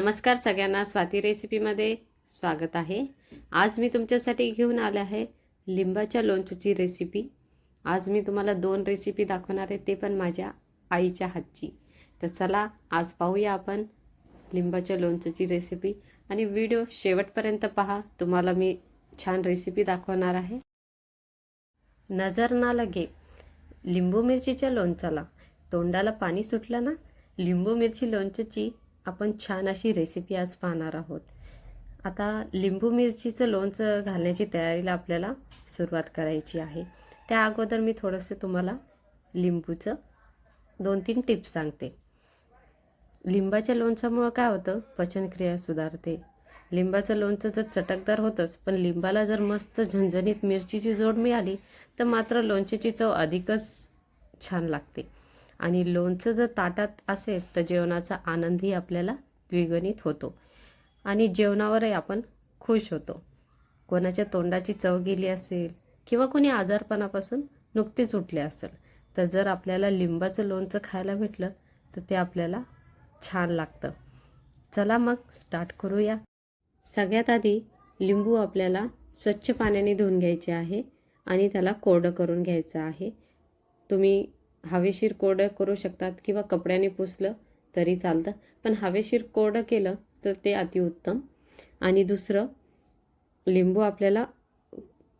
नमस्कार सगळ्यांना स्वाती रेसिपीमध्ये स्वागत आहे. आज मी तुमच्यासाठी घेऊन आले आहे लिंबाच्या लोणच्याची रेसिपी. आज मी तुम्हाला दोन रेसिपी दाखवणार आहे ते पण माझ्या आईच्या हातची. तर चला आज पाहूया आपण लिंबाच्या लोणच्याची रेसिपी. आणि व्हिडिओ शेवटपर्यंत पहा तुम्हाला मी छान रेसिपी दाखवणार आहे. नजर ना लगे लिंबू मिरचीच्या लोणच्याला. तोंडाला पाणी सुटलं ना? लिंबू मिरची लोणच्याची आपण छान अशी रेसिपी आज पाहणार आहोत. आता लिंबू मिरचीचं लोणचं घालण्याची तयारीला आपल्याला सुरुवात करायची आहे. त्या अगोदर मी थोडंसं तुम्हाला लिंबूचं दोन तीन टिप्स सांगते. लिंबाच्या लोणच्यामुळं काय होतं? पचनक्रिया सुधारते. लिंबाचं लोणचं तर चटकदार होतंच पण लिंबाला जर मस्त झणझणीत मिरचीची जोड मिळाली तर मात्र लोणच्याची चव अधिकच छान लागते. आणि लोणचं जर ताटात असेल तर जेवणाचा आनंदही आपल्याला द्विगुणित होतो. आणि जेवणावरही आपण खुश होतो. कोणाच्या तोंडाची चव गेली असेल किंवा कोणी आजारपणापासून नुकतीच उठले असेल तर जर आपल्याला लिंबाचं लोणचं खायला भेटलं तर ते आपल्याला छान लागतं. चला मग स्टार्ट करूया. सगळ्यात आधी लिंबू आपल्याला स्वच्छ पाण्याने धुवून घ्यायचे आहे आणि त्याला कोरडं करून घ्यायचं आहे. तुम्ही हवेशीर कोरडं करू शकतात किंवा कपड्याने पुसलं तरी चालतं. पण हवेशीर कोरडं केलं तर ते अतिउत्तम. आणि दुसरं लिंबू आपल्याला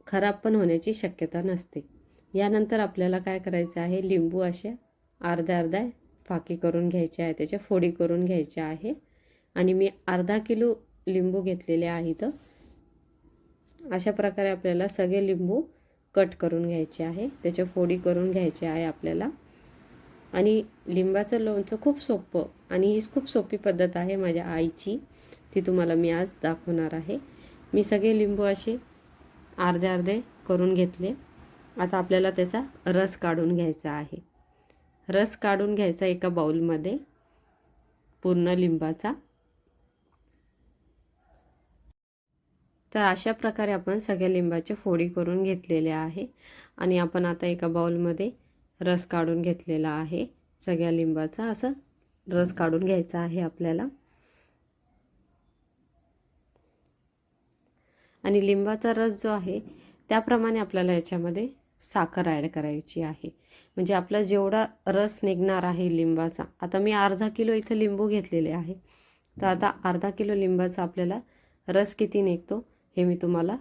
खराब पण होण्याची शक्यता नसते. यानंतर आपल्याला काय करायचं आहे? लिंबू अशा अर्ध्या अर्ध्या फाकी करून घ्यायच्या आहे. त्याच्या फोडी करून घ्यायच्या आहे. आणि मी अर्धा किलो लिंबू घेतलेले आहेत. अशा प्रकारे आपल्याला सगळे लिंबू कट करून घ्यायचे आहे. त्याच्या फोडी करून घ्यायचे आहे आपल्याला. आणि लिंबाचं लोणचं खूप सोपं आणि ही खूप सोपी पद्धत आहे माझ्या आईची. ती तुम्हाला मी आज दाखवणार आहे. मी सगळे लिंबू असे अर्धे अर्धे करून घेतले. आता आपल्याला त्याचा रस काढून घ्यायचा आहे. रस काढून घ्यायचा एका बाउलमध्ये पूर्ण लिंबाचा. तर अशा प्रकारे आपण सगळ्या लिंबाच्या फोडी करून घेतलेल्या आहे. आणि आपण आता एका बाउलमध्ये रस काढून घेतलेला आहे. सगळ्या लिंबाचा असं रस काढून घ्यायचा आहे आपल्याला. आणि लिंबाचा रस जो आहे त्याप्रमाणे आपल्याला याच्यामध्ये साखर ॲड करायची आहे. म्हणजे आपला जेवढा रस निघणार आहे लिंबाचा आता मी अर्धा किलो इथं लिंबू घेतलेले आहे. तर आता अर्धा किलो लिंबाचा आपल्याला रस किती निघतो? हे मी तुम्हाला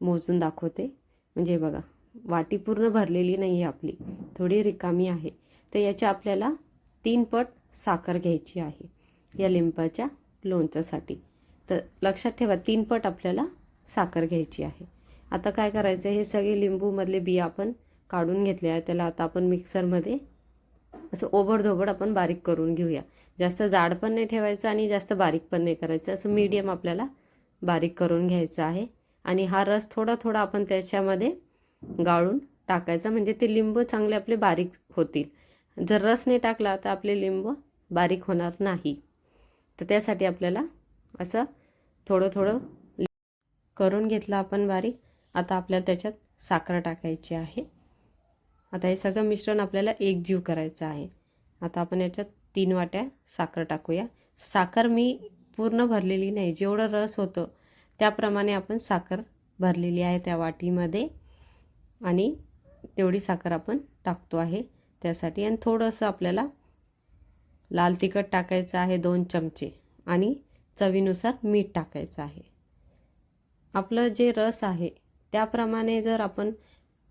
मोजून दाखवते. म्हणजे बघा वाटी पूर्ण भरलेली नाही आहे आपली थोडी रिकामी आहे. तर याच्या आपल्याला तीन पट साखर घ्यायची आहे या लिंबाच्या लोणच्यासाठी. तर लक्षात ठेवा तीन पट आपल्याला साखर घ्यायची आहे. आता काय करायचं हे सगळे लिंबूमधले बिया आपण काढून घेतले आहे त्याला आता आपण मिक्सरमध्ये असं ओबडधोबड आपण बारीक करून घेऊया. जास्त जाड पण नाही ठेवायचं आणि जास्त बारीक पण नाही करायचं. असं मीडियम आपल्याला बारीक करून घ्यायचं आहे. आणि हा रस थोडा थोडा आपण त्याच्यामध्ये गाळून टाकायचा. म्हणजे ते लिंबू चांगले आपले बारीक होतील. जर रस नाही टाकला तर आपले लिंबू बारीक होणार नाही. तर त्यासाठी आपल्याला असं थोडं थोडं करून घेतलं आपण बारीक. आता आपल्याला त्याच्यात साखर टाकायची आहे. आता हे सगळं मिश्रण आपल्याला एकजीव करायचं आहे. आता आपण याच्यात तीन वाट्या साखर टाकूया. साखर मी पूर्ण भरलेली नाही. जेवढं रस होतं त्याप्रमाणे आपण साखर भरलेली आहे त्या वाटीमध्ये आणि तेवढी साखर आपण टाकतो आहे त्यासाठी. आणि थोडंसं आपल्याला लाल तिखट टाकायचं आहे दोन चमचे आणि चवीनुसार मीठ टाकायचं आहे. आपलं जे रस आहे त्याप्रमाणे जर आपण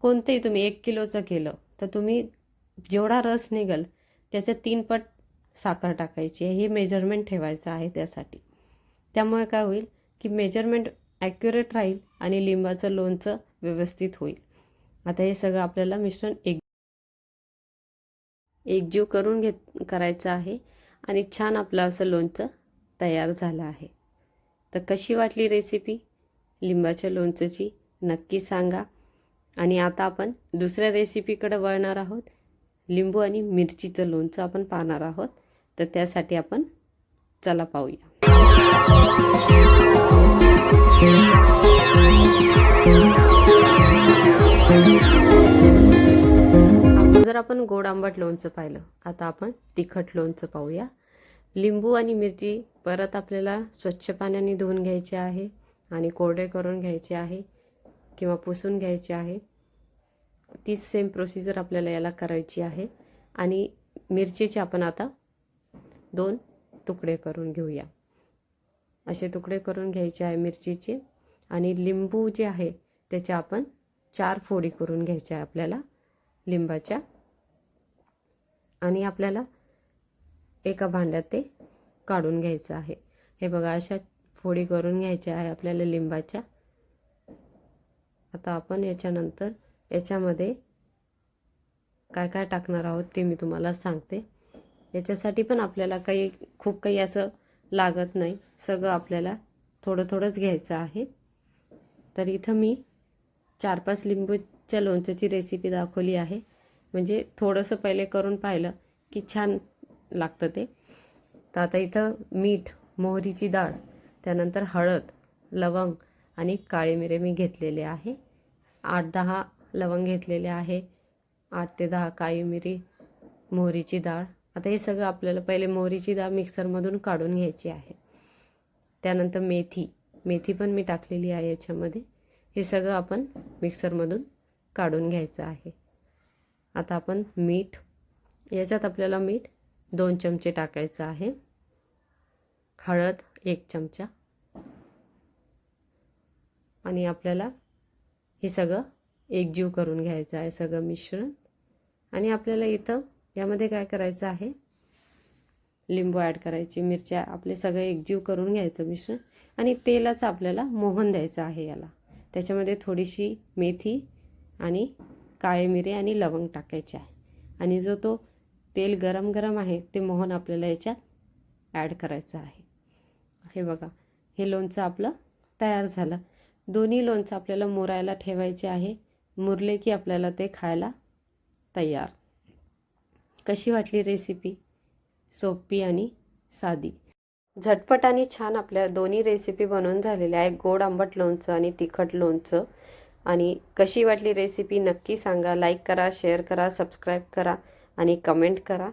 कोणतेही तुम्ही एक किलोचं केलं तर तुम्ही जेवढा रस निघेल त्याच्या तीन पट साखर टाकायची आहे. हे मेजरमेंट ठेवायचं आहे त्यासाठी. त्यामुळे काय होईल की मेजरमेंट ॲक्युरेट राहील आणि लिंबाचं लोणचं व्यवस्थित होईल. आता हे सगळं आपल्याला मिश्रण एक एकजीव करून घेत करायचं आहे आणि छान आपलं असं लोणचं तयार झालं आहे. तर कशी वाटली रेसिपी लिंबाच्या लोणचंची नक्की सांगा. आणि आता आपण दुसऱ्या रेसिपीकडे वळणार आहोत. लिंबू आणि मिरचीचं लोणचं आपण पाहणार आहोत. तर त्यासाठी आपण चला पाहूया. जर आपण गोड आंबट लोणचं पाहिलं आता आपण तिखट लोणचं पाहूया. लिंबू आणि मिरची परत आपल्याला स्वच्छ पाण्याने धुवून घ्यायचे आहे आणि कोरडे करून घ्यायचे आहे किंवा पुसून घ्यायचे आहे. तीच सेम प्रोसिजर आपल्याला याला करायची आहे. आणि मिरचीचे आपण आता दोन तुकडे करून घेऊया. असे तुकडे करून घ्यायचे आहे मिरचीचे. आणि लिंबू जे आहे त्याच्या आपण चार फोडी करून घ्यायच्या आहे आपल्याला लिंबाच्या. आणि आपल्याला एका भांड्यात ते काढून घ्यायचं आहे. हे बघा अशा फोडी करून घ्यायच्या आहे आपल्याला लिंबाच्या. आता आपण याच्यानंतर याच्यामध्ये काय काय टाकणार आहोत ते मी तुम्हाला सांगते. याच्यासाठी पण आपल्याला काही खूप काही असं लागत नाही. सगळं आपल्याला थोडं थोडंच घ्यायचं आहे. तर इथं मी चार पाच लिंबूच्या लोणच्याची रेसिपी दाखवली आहे. म्हणजे थोडंसं पहिले करून पाहिलं की छान लागतं ते. तर आता इथं मीठ मोहरीची डाळ त्यानंतर हळद लवंग आणि काळे मिरे मी घेतलेले आहे. आठ दहा लवंग घेतलेले आहे. आठ ते दहा काळी मिरी मोहरीची डाळ. आता हे सगळं आपल्याला पहिले मोहरीची डाळ मिक्सरमधून काढून घ्यायची आहे. त्यानंतर मेथी. मेथी पण मी टाकलेली आहे याच्यामध्ये. हे सगळं आपण मिक्सरमधून काढून घ्यायचं आहे. आता आपण मीठ. याच्यात आपल्याला मीठ दोन चमचे टाकायचं आहे. हळद एक चमचा. आणि आपल्याला हे सगळं एकजीव करून घ्यायचं आहे सगळं मिश्रण. आणि आपल्याला इथं यामध्ये काय करायचं आहे? लिंबू ॲड करायची मिरच्या आपले सगळं एकजीव करून घ्यायचं मिश्रण. आणि तेलाचं आपल्याला मोहन द्यायचं आहे याला. त्याच्यामध्ये थोडीशी मेथी आणि काळे मिरे आणि लवंग टाकायचे आहे. आणि जो तो तेल गरम गरम आहे ते मोहन आपल्याला याच्यात ॲड करायचं आहे. हे बघा हे लोणचं आपलं तयार झालं. दोन्ही लोणचं आपल्याला मोरायला ठेवायचे आहे. मुरले की आपल्याला ते खायला तयार. कशी वाटली रेसिपी सोपी आणि साधी. झटपट आणि छान आपल्या दोन्ही रेसिपी बनवून झालेल्या आहे गोड आंबट लोणचं आणि तिखट लोणचं. आणि कशी वाटली रेसिपी नक्की सांगा. लाईक करा शेअर करा सबस्क्राईब करा आणि कमेंट करा.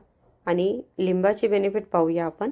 आणि लिंबाचे बेनिफिट पाहूया आपण.